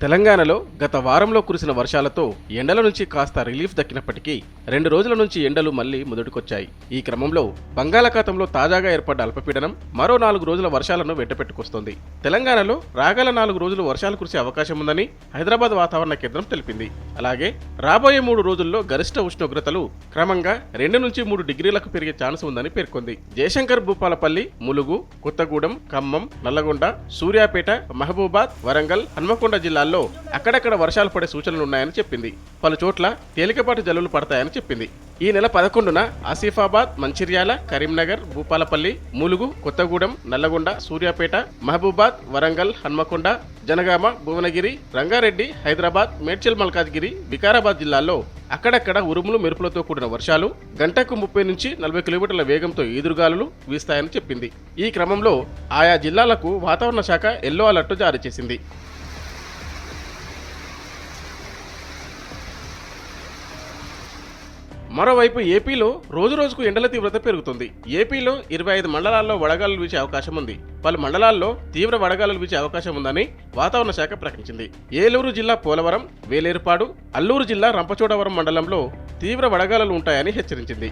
తెలంగాణలో గత వారంలో కురిసిన వర్షాలతో ఎండల నుంచి కాస్త రిలీఫ్ దక్కినప్పటికీ రెండు రోజుల నుంచి ఎండలు మళ్ళీ మొదటికొచ్చాయి. ఈ క్రమంలో బంగాళాఖాతంలో తాజాగా ఏర్పడ్డ అల్పపీడనం మరో నాలుగు రోజుల వర్షాలను వెంటపెట్టుకొస్తోంది. తెలంగాణలో రాగల నాలుగు రోజులు వర్షాలు కురిసే అవకాశం ఉందని హైదరాబాద్ వాతావరణ కేంద్రం తెలిపింది. అలాగే రాబోయే మూడు రోజుల్లో గరిష్ట ఉష్ణోగ్రతలు క్రమంగా రెండు నుంచి మూడు డిగ్రీలకు పెరిగే ఛాన్స్ ఉందని పేర్కొంది. జయశంకర్ భూపాలపల్లి ములుగు కొత్తగూడెం ఖమ్మం నల్లగొండ సూర్యాపేట మహబూబాద్ వరంగల్ హన్మకొండ జిల్లాల్లో అక్కడక్కడ వర్షాలు పడే సూచనలు ఉన్నాయని చెప్పింది. పలు చోట్ల తేలికపాటి జల్లులు పడతాయని చెప్పింది. ఈ నెల పదకొండున ఆసిఫాబాద్ మంచిర్యాల కరీంనగర్ భూపాలపల్లి ములుగు కొత్తగూడెం నల్లగొండ సూర్యాపేట మహబూబాద్ వరంగల్ హన్మకొండ జనగామ భువనగిరి రంగారెడ్డి హైదరాబాద్ మేడ్చల్ మల్కాజ్గిరి వికారాబాద్ జిల్లాల్లో అక్కడక్కడ ఉరుములు మెరుపులతో కూడిన వర్షాలు గంటకు ముప్పై నుంచి నలభై కిలోమీటర్ల వేగంతో ఈదురుగాలులు వీస్తాయని చెప్పింది. ఈ క్రమంలో ఆయా జిల్లాలకు వాతావరణ శాఖ ఎల్లో అలర్ట్ జారీ చేసింది. మరోవైపు ఏపీలో రోజు రోజుకు ఎండల తీవ్రత పెరుగుతుంది. ఏపీలో ఇరవై ఐదు మండలాల్లో వడగాలులు వీచే అవకాశం ఉంది. పలు మండలాల్లో తీవ్ర వడగాలులు వీచే అవకాశం ఉందని వాతావరణ శాఖ ప్రకటించింది. ఏలూరు జిల్లా పోలవరం వేలేరుపాడు అల్లూరు జిల్లా రంపచోడవరం మండలంలో తీవ్ర వడగాలులు ఉంటాయని హెచ్చరించింది.